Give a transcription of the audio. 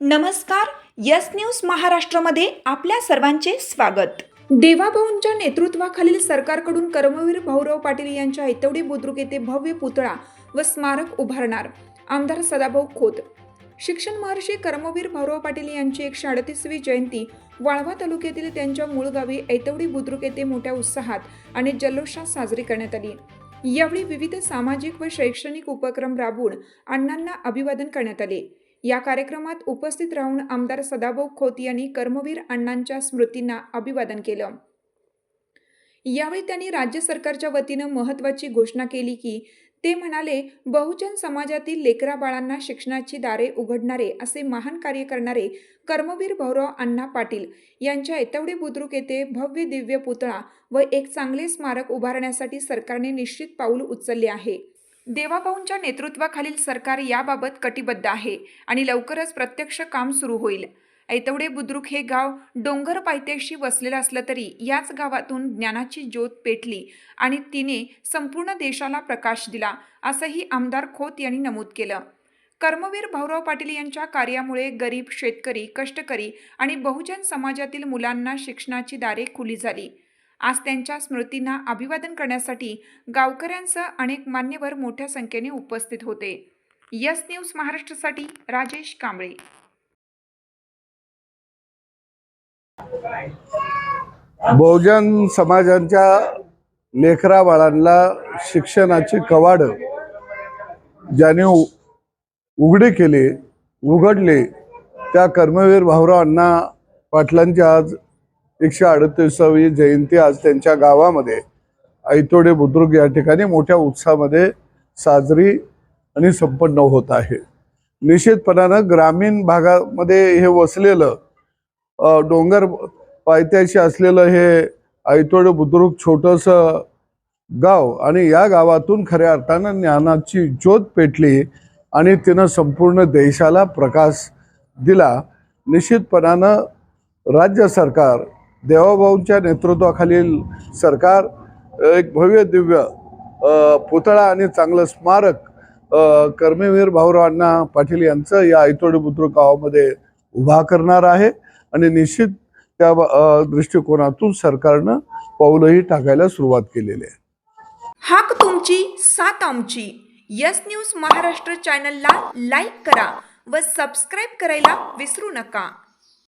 नमस्कार yes news महाराष्ट्रामध्ये आपल्या सर्वांचे स्वागत. देवाभाऊंच्या नेतृत्वाखालील सरकारकडून कर्मवीर भाऊराव पाटील यांच्या ऐतवडी बुद्रुक येथे भव्य पुतळा व स्मारक उभारणार आमदार सदाभाऊ खोत. शिक्षण महर्षी कर्मवीर भाऊराव पाटील यांची एकशे अडतीसवी जयंती वाळवा तालुक्यातील त्यांच्या मूळ गावी ऐतवडी बुद्रुक येथे मोठ्या उत्साहात आणि जल्लोषात साजरी करण्यात आली. यावेळी विविध सामाजिक व शैक्षणिक उपक्रम राबवून अण्णांना अभिवादन करण्यात आले. या कार्यक्रमात उपस्थित राहून आमदार सदाभाऊ खोत यांनी कर्मवीर अण्णांच्या स्मृतींना अभिवादन केलं. यावेळी त्यांनी राज्य सरकारच्या वतीनं महत्त्वाची घोषणा केली की ते म्हणाले बहुजन समाजातील लेकरा बाळांना शिक्षणाची दारे उघडणारे असे महान कार्य करणारे कर्मवीर भाऊराव अण्णा पाटील यांच्या एतवडे बुद्रुक येथे भव्य दिव्य पुतळा व एक चांगले स्मारक उभारण्यासाठी सरकारने निश्चित पाऊल उचलले आहे. देवाभाऊंच्या नेतृत्वाखालील सरकार याबाबत कटिबद्ध आहे आणि लवकरच प्रत्यक्ष काम सुरू होईल. ऐतवडे बुद्रुक हे गाव डोंगर पायथ्याशी वसलेलं असलं तरी याच गावातून ज्ञानाची ज्योत पेटली आणि तिने संपूर्ण देशाला प्रकाश दिला असंही आमदार खोत यांनी नमूद केलं. कर्मवीर भाऊराव पाटील यांच्या कार्यामुळे गरीब शेतकरी कष्टकरी आणि बहुजन समाजातील मुलांना शिक्षणाची दारे खुली झाली. आज त्यांच्या स्मृतींना अभिवादन करण्यासाठी गावकऱ्यांसह अनेक मान्यवर मोठ्या संख्येने उपस्थित होते. यस न्यूज महाराष्ट्रासाठी राजेश कांबळे. बहुजन समाजांच्या लेकरा बाळांना शिक्षणाची कवाड ज्याने उघडे केले उघडले त्या कर्मवीर भाऊरावांना पाटलांच्या आज एकशे अडतीसावी जयंती आज त्यांच्या गावामध्ये. ऐतोडे बुद्रुक या ठिकाणी मोठ्या उत्साहामध्ये साजरी आणि संपन्न होत आहे. निश्चितपणानं ग्रामीण भागामध्ये हे वसलेलं डोंगर पायथ्याशी असलेलं हे ऐतोड बुद्रुक छोटंसं गाव आणि या गावातून खऱ्या अर्थानं ज्ञानाची ज्योत पेटली आणि तिनं संपूर्ण देशाला प्रकाश दिला. निश्चितपणानं राज्य सरकार देवाभाऊंच्या नेतृत्वाखालील सरकार एक भव्य दिव्य पुतळा आणि चांगलं स्मारक कर्मवीर भाऊरावांना पाटील यांचं या ऐतोडी बुद्रुक गावामध्ये उभा करणार आहे. आणि निश्चित त्या दृष्टिकोनातून सरकारनं पाऊलही टाकायला सुरुवात केलेली आहे. हाक तुमची साथ आमची. यस न्यूज महाराष्ट्र चॅनलला लाईक करा व सबस्क्राईब करायला विसरू नका.